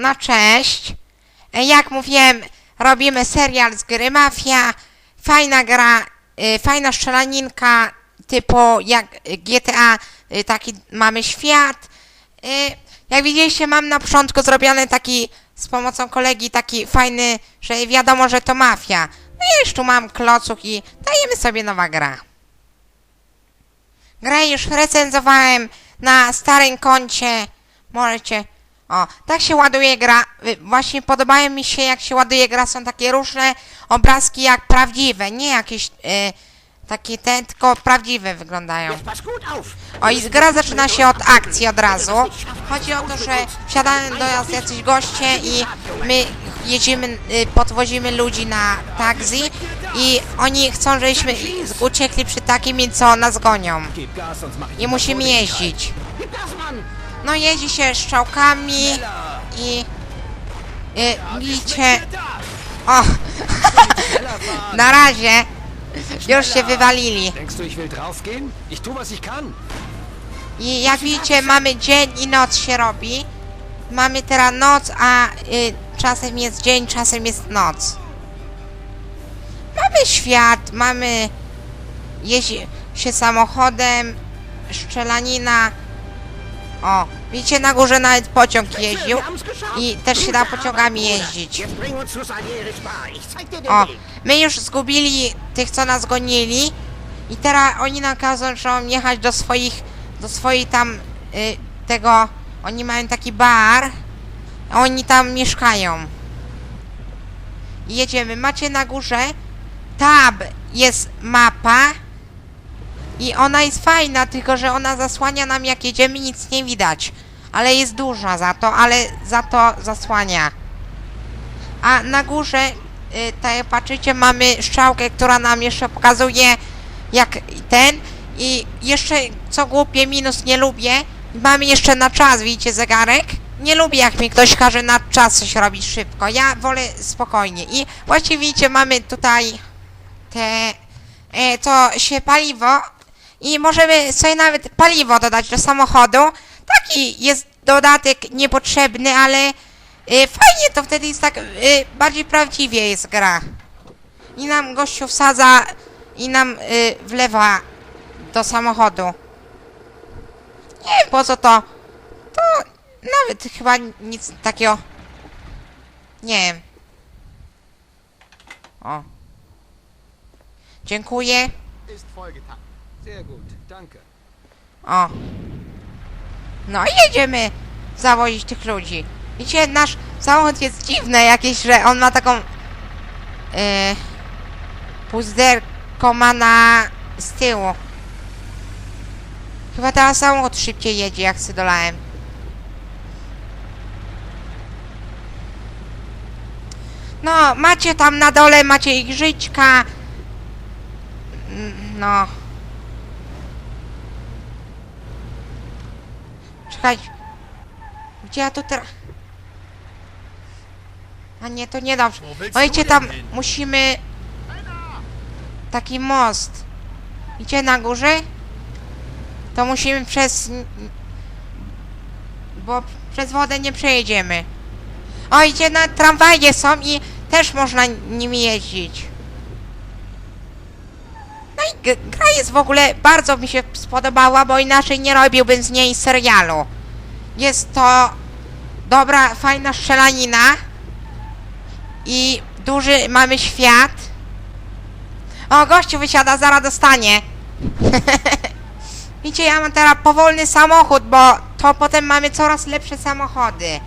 No cześć. E, Jak mówiłem, robimy serial z gry Mafia. Fajna gra, y, fajna strzelaninka typu jak GTA, y, taki mamy świat. Jak widzieliście, mam na początku zrobiony taki z pomocą kolegi taki fajny, że wiadomo, że to mafia. No i już tu mam klocuch i dajemy sobie nowa gra. Grę już recenzowałem na starym koncie. Możecie. O, tak się ładuje gra. Y, Właśnie podobają mi się, jak się ładuje gra. Są takie różne obrazki jak prawdziwe. Nie jakieś y, takie te, tylko prawdziwe wyglądają. O, i gra zaczyna się od akcji od razu. Chodzi o to, że wsiadają do nas jacyś goście i my jedziemy, y, podwozimy ludzi na taxi i oni chcą, żebyśmy uciekli przed takimi, co nas gonią. I musimy jeździć. No jeździ się strzałkami i... y, widzicie... O! na razie! Już się wywalili. I jak widzicie, mamy dzień i noc się robi. Mamy teraz noc, a y, czasem jest dzień, czasem jest noc. Mamy świat, mamy jeździ się samochodem, strzelanina. O, widzicie, na górze nawet pociąg jeździł i też się da pociągami jeździć. O, my już zgubili tych, co nas gonili i teraz oni mam jechać do swoich, do swojej tam, y, tego, oni mają taki bar, oni tam mieszkają. I jedziemy, macie na górze, tab jest mapa i ona jest fajna, tylko że ona zasłania nam jak jedziemy, nic nie widać. Ale jest duża za to, ale za to zasłania. A na górze, y, tak jak patrzycie, mamy strzałkę, która nam jeszcze pokazuje jak ten. I jeszcze, co głupie, minus nie lubię. Mamy jeszcze na czas, widzicie zegarek? Nie lubię, jak mi ktoś każe na czas coś robić szybko. Ja wolę spokojnie. I właśnie widzicie, mamy tutaj te, e, to się paliwo i możemy sobie nawet paliwo dodać do samochodu. Taki jest dodatek niepotrzebny, ale y, fajnie to wtedy jest tak y, bardziej prawdziwie jest gra. I nam gościu wsadza i nam y, wlewa do samochodu. Nie wiem po co to. To nawet chyba nic takiego. Nie wiem. O. Dziękuję. Ist. Sehr gut, danke. O. No i jedziemy zawozić tych ludzi. Wiecie, nasz samochód jest dziwny jakieś, że on ma taką... Yy, puzderko ma na... z tyłu. Chyba teraz samochód szybciej jedzie, jak Sydolałem. No, macie tam na dole, macie ich żyćka. No. Czekaj. Gdzie ja tu teraz... A nie, to niedobrze. Ojcie, tam musimy... Taki most. Idzie na górze? To musimy przez... Bo przez wodę nie przejedziemy. O, idzie na tramwaje są i też można nimi jeździć. Gra jest w ogóle, bardzo mi się spodobała, bo inaczej nie robiłbym z niej serialu. Jest to dobra, fajna strzelanina i duży mamy świat. O, gościu wysiada, zaraz dostanie. Widzicie, ja mam teraz powolny samochód, bo to potem mamy coraz lepsze samochody.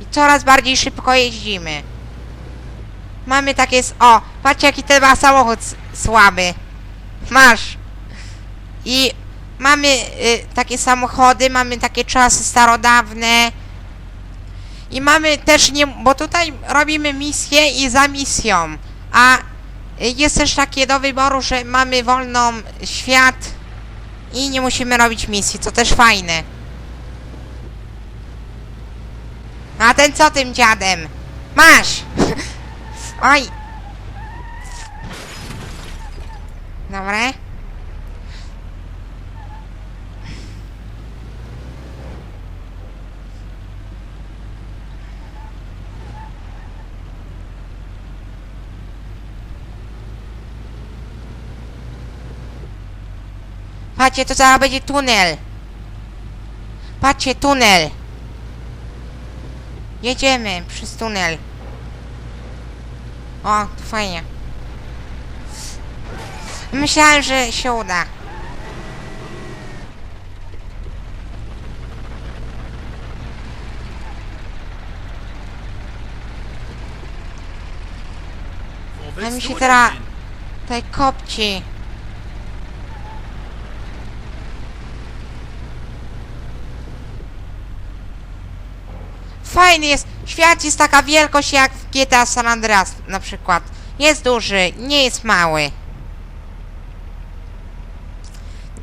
I coraz bardziej szybko jeździmy. Mamy takie... O, patrzcie jaki ten ma samochód słaby. Masz. I mamy y, takie samochody, mamy takie czasy starodawne. I mamy też nie, bo tutaj robimy misję i za misją. A jest też takie do wyboru, że mamy wolną świat i nie musimy robić misji, co też fajne. A ten co tym dziadem? Masz! Oj! Dobra. Patrzcie, to zaraz będzie tunel. Patrzcie, tunel. Jedziemy przez tunel. O, to fajnie. Myślałem, że się uda. A mi się teraz tutaj kopci. Fajny jest. Świat jest taka wielkość jak w GTA San Andreas na przykład. Jest duży, nie jest mały.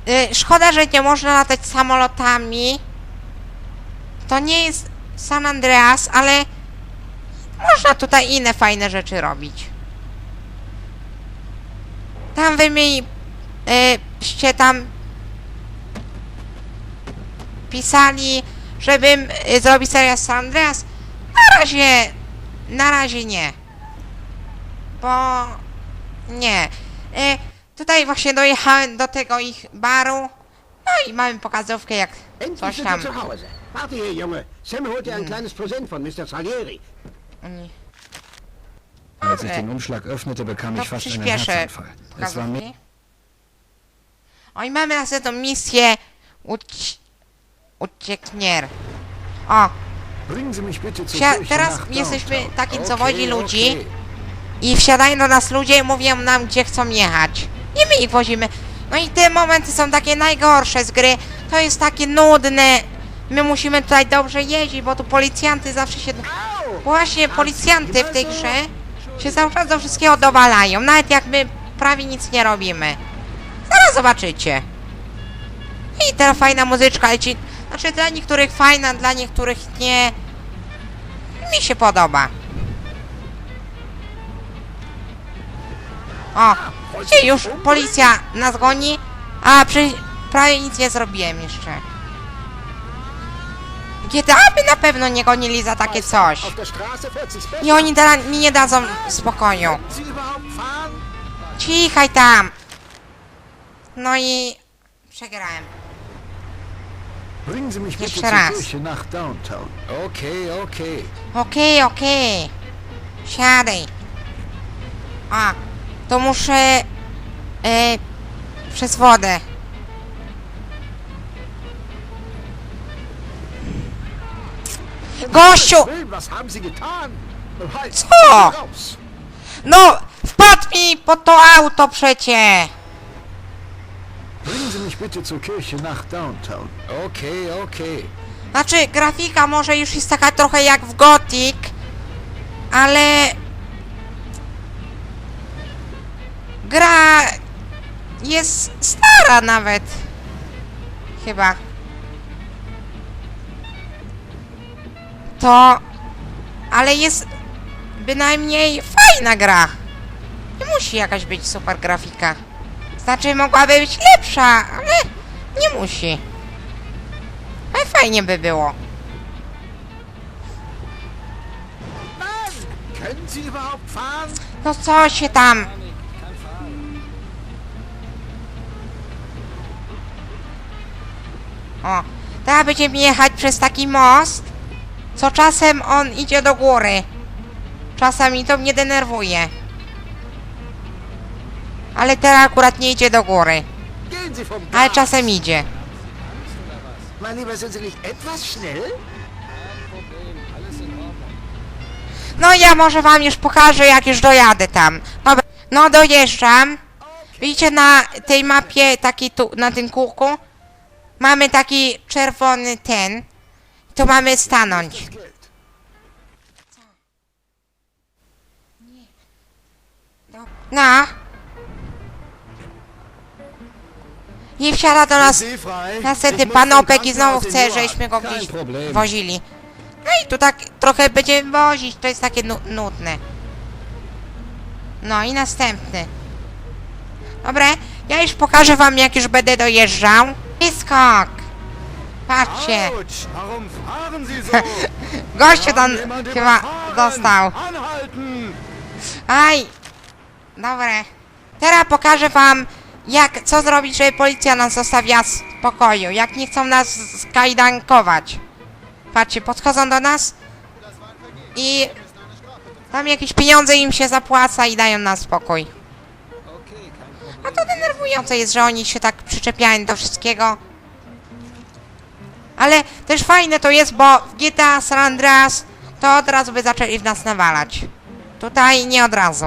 Y, szkoda, że nie można latać samolotami. To nie jest San Andreas, ale można tutaj inne fajne rzeczy robić. Tam wy mi y, ście tam pisali, żebym y, zrobił serial San Andreas. Na razie, na razie nie. Bo nie. Y, tutaj właśnie dojechałem do tego ich baru. No i mamy pokazówkę jak coś tam. zu Hause. Warte hier, Junge. Sam holt dir ein kleines Präsent von Mr. Salieri. Oni- Als ich den Umschlag öffnete, bekam To ich fast einen przyspieszę Herzanfall. Es war mir pokazówki. O i mamy następną misję uci... ucieknier. O, Bringen Sie mich bitte zur Wsia- Kirche teraz nach jesteśmy Downtown. takim, co wozi ludzi i wsiadają do nas ludzie i mówią nam, gdzie chcą jechać. Nie my ich wozimy. No i te momenty są takie najgorsze z gry. To jest takie nudne. My musimy tutaj dobrze jeździć, bo tu policjanty zawsze się... Właśnie policjanty w tej grze się cały czas do wszystkiego dowalają, nawet jak my prawie nic nie robimy. Zaraz zobaczycie. I teraz fajna muzyczka leci. Znaczy dla niektórych fajna, dla niektórych nie. Mi się podoba. O, gdzie już policja nas goni, a przy, prawie nic nie zrobiłem jeszcze. GTA by na pewno nie gonili za takie coś. I oni teraz mi nie dadzą spokoju. Cichaj tam! No i przegrałem. Jeszcze raz. Okay, okay. Okej, okej. Siadaj. A, to muszę... E, przez wodę. Gościu! Co? No, wpadł mi pod to auto przecie! Bringen Sie mich bitte zur Kirche nach Downtown. Okay, okay. Znaczy, grafika może już jest taka trochę jak w Gothic, ale... Gra jest stara nawet. Chyba. To... Ale jest bynajmniej fajna gra. Nie musi jakaś być super grafika. Znaczy, mogłaby być lepsza, ale nie musi. Ale fajnie by było. No co się tam? O, teraz będziemy jechać przez taki most, co czasem on idzie do góry. Czasami to mnie denerwuje. Ale teraz akurat nie idzie do góry, ale czasem idzie. No ja może wam już pokażę, jak już dojadę tam. Dobra, no dojeżdżam. Widzicie na tej mapie, taki tu, na tym kółku? Mamy taki czerwony ten. Tu mamy stanąć. No. I wsiada do nas następny panopek i znowu chce, żeśmy go gdzieś wozili. No i tu tak trochę będziemy wozić, to jest takie nu nudne. No i następny. Dobra, ja już pokażę wam jak już będę dojeżdżał. I skok. Patrzcie. Gościu tam chyba dostał. Aj! Dobre. Teraz pokażę wam jak, co zrobić, żeby policja nas zostawiła w spokoju, jak nie chcą nas skajdankować. Patrzcie, podchodzą do nas i tam jakieś pieniądze im się zapłaca i dają nam spokój. A to denerwujące jest, że oni się tak przyczepiają do wszystkiego. Ale też fajne to jest, bo w GTA San Andreas to od razu by zaczęli w nas nawalać. Tutaj nie od razu.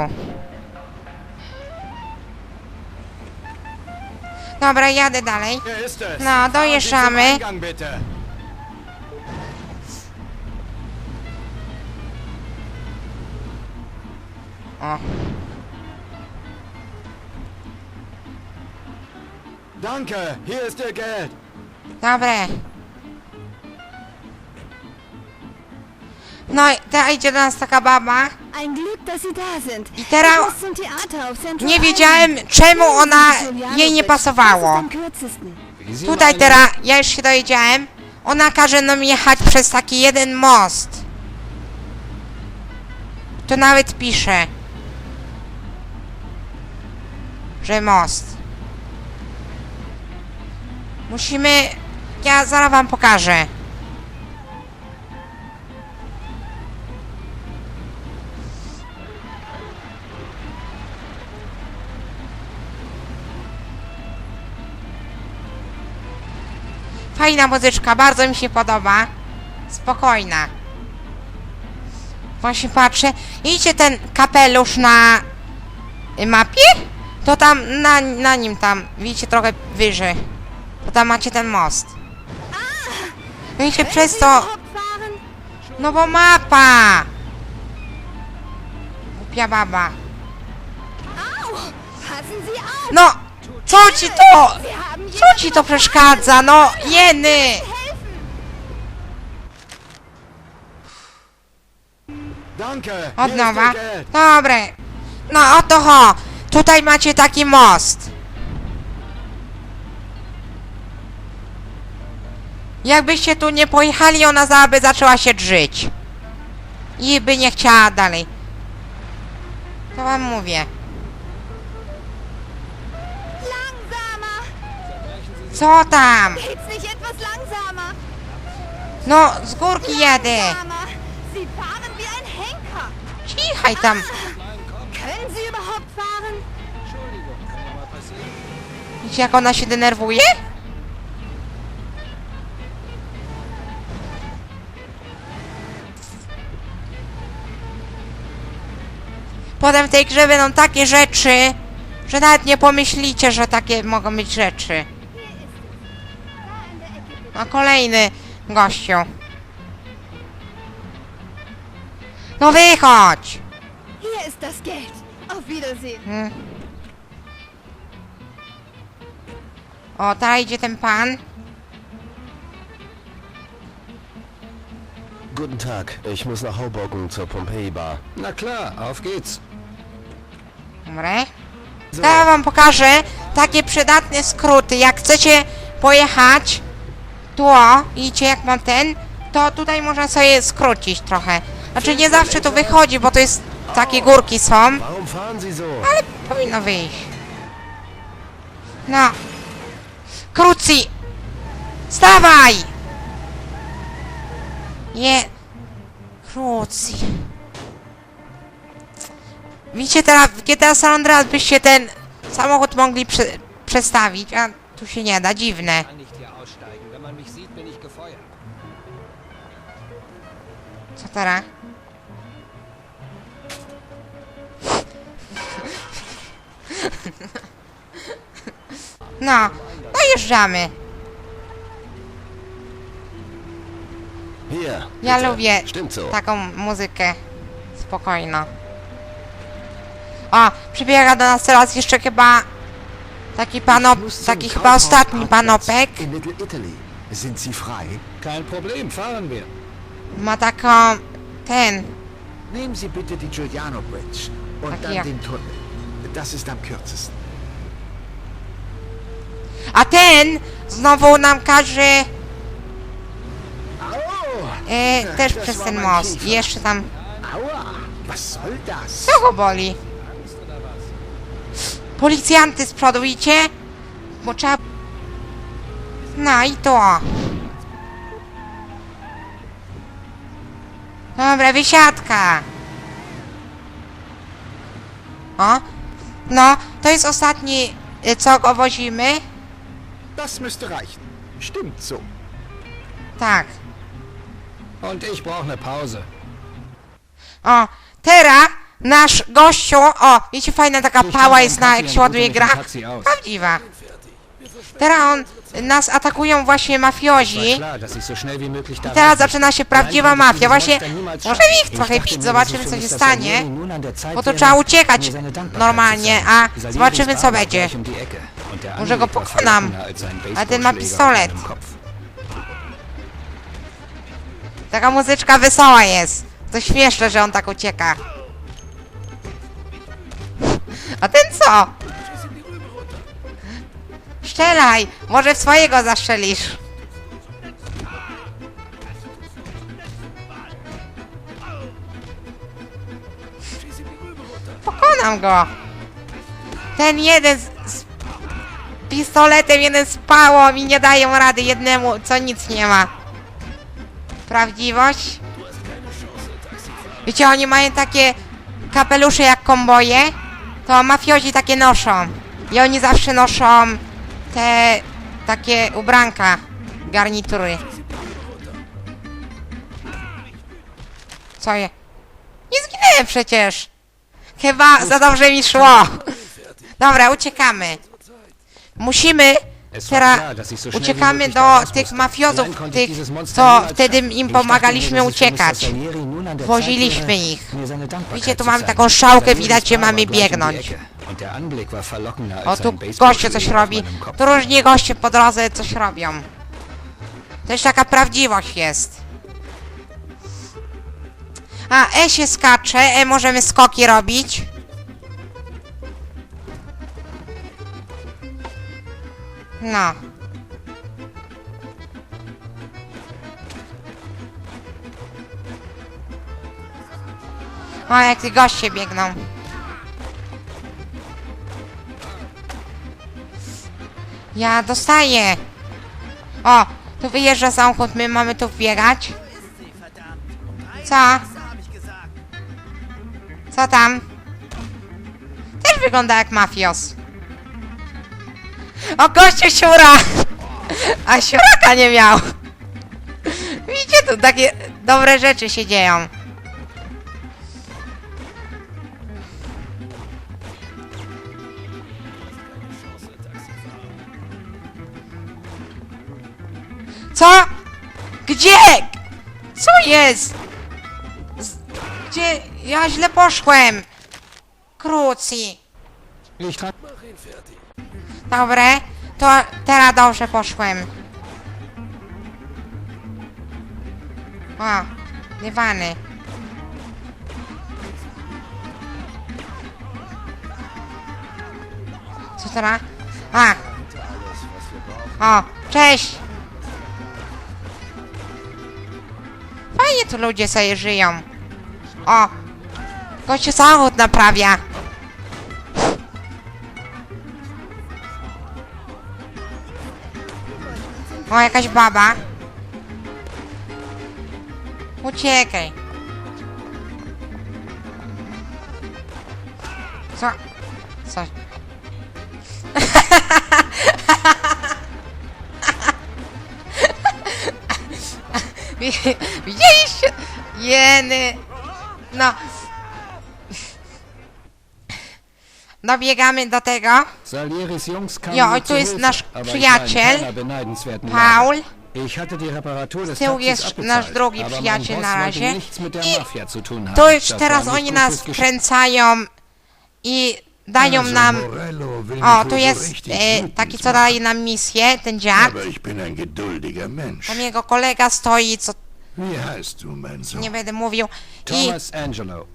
Dobra, jadę dalej. Sie dojeżdżamy. O, Danke, hier ist Ihr Geld. dobre. No, i teraz idzie do nas taka baba. Ein Glück, dass Sie da sind. I teraz Theater auf Central nie wiedziałem, czemu ona jej nie pasowało. ist am kürzesten. Tutaj teraz, ja już się dowiedziałem, ona każe nam jechać przez taki jeden most. To nawet pisze, że most. Musimy, ja zaraz wam pokażę. Fajna muzyczka, bardzo mi się podoba. Spokojna. Właśnie patrzę. Widzicie ten kapelusz na mapie? To tam, na, na nim tam, widzicie trochę wyżej. To tam macie ten most. Widzicie, przez Sie to... überhaupt fahren? No bo mapa! Głupia baba. No! Co ci to? Co ci to przeszkadza? No, jeny! Od nowa. Dobre. No oto ho. Tutaj macie taki most. Jakbyście tu nie pojechali, ona za by zaczęła się drzyć. I by nie chciała dalej. To wam mówię. Co tam? No, z górki Henker! Cichaj tam. Fahren? Widzicie, jak ona się denerwuje? Potem w tej grze będą takie rzeczy, że nawet nie pomyślicie, że takie mogą być rzeczy. A kolejny gościu. No wychodź! Hier ist das Geld. Auf Wiedersehen. Hmm. O, teraz idzie ten pan. Guten Tag, ich muss nach Hoboken zur Pompeii Bar. Na klar, auf geht's. Dobre. Ja wam pokażę takie przydatne skróty. Jak chcecie pojechać tu, o, idzie jak mam ten, to tutaj można sobie skrócić trochę. Znaczy nie zawsze to wychodzi, bo to jest takie górki są, ale powinno wyjść. No. Kruci! Stawaj! Nie. Kruci. Widzicie teraz w GTA San Andreas byście ten samochód mogli prze przestawić, a tu się nie da, dziwne. Co teraz? No, dojeżdżamy. Hier. Ja lubię taką muzykę spokojną. O, przybiega do nas teraz jeszcze chyba taki panop, taki chyba ostatni panopek. Kein Problem, fahren wir. Ma taką, ten, Nehmen Sie bitte die Giuliano Bridge und Ach, dann hier. den Tunnel. Das ist am kürzesten. a ten znowu nam każe Au! e, też przez ten most. I jeszcze tam, Aua! Was soll das? co go boli? Policjanty z przodu, widzicie? Bo trzeba... No i to. Dobra, wysiadka. O. No, to jest ostatni, y, co go wozimy. Das müsste reichen. Stimmt so. Tak. Und ich brauche eine Pause. O, teraz nasz gościu, o, wiecie, fajna taka pała jest na, jak się ładuje gra. Prawdziwa. Teraz on, nas atakują właśnie mafiozi. Da Teraz zaczyna się prawdziwa mafia. Właśnie, schaffen. ich trochę bić, zobaczymy co się stanie. Bo to trzeba uciekać normalnie, a zobaczymy co będzie. Może go pokonam. A ten ma pistolet. Taka muzyczka wesoła jest. To śmieszne, że on tak ucieka. A ten co? Strzelaj! Może w swojego zastrzelisz. Pokonam go. Ten jeden z, z pistoletem, jeden z pałą i nie dają rady jednemu, co nic nie ma. Prawdziwość? Wiecie, oni mają takie kapelusze jak komboje, to mafiozi takie noszą. I oni zawsze noszą te takie ubranka, garnitury. Co je? Nie zginęłem przecież! Chyba za dobrze mi szło. Dobra, uciekamy. Musimy teraz uciekamy do tych mafiozów, tych, co wtedy im dachte pomagaliśmy uciekać. Der Woziliśmy ich. Widzicie, tu mamy taką szałkę, widać, że Bar mamy biegnąć. O, tu goście coś robi. Tu różni goście po drodze coś robią. Też taka prawdziwość jest. A, E się skacze, E możemy skoki robić. No. O, jak ci goście biegną. Ja dostaję. O, tu wyjeżdża samochód, my mamy tu wbiegać. Co? Co tam? Też wygląda jak mafios. O, gościu siura! A siuraka nie miał. Widzicie, tu takie dobre rzeczy się dzieją. Co? Gdzie? Co jest? Gdzie? Ja źle poszłem. Krucji. Ich trage Dobre, to teraz dobrze poszłem. O, dywany. Co teraz? A. O, cześć. Fajnie tu ludzie sobie żyją. O, gościu samochód naprawia. O, jakaś baba. Uciekaj. Co? Co? Wi- Widzieliście? Jeny. No. Dobiegamy do tego. Ja, mir tu jest nasz przyjaciel. Paul. Des tyłu jest nasz drugi przyjaciel na razie. I. To już teraz oni nas wkręcają i dają nam... O, tu jest e, taki, co daje nam misję, ten dziad. Tam jego kolega stoi, co nie będę mówił. I Thomas Angelo.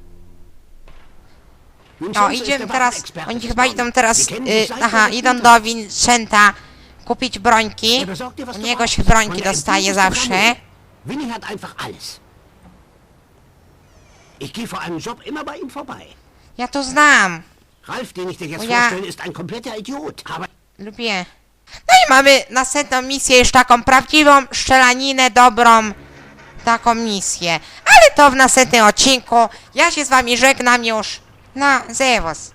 O, idziemy teraz, oni chyba idą teraz, y, aha, idą do Vincenta kupić brońki. U niego się brońki dostaje zawsze. Winnie hat einfach alles. Ich gehe vor einem Job immer bei ihm vorbei. Ja to znam. Ralf, den ich dir jetzt ja. vorstelle, ist ein kompletter Idiot. Aber Lubię. No i mamy następną misję, już taką prawdziwą szczelaninę, dobrą taką misję. Ale to w następnym odcinku. Ja się z wami żegnam już. No, zewos.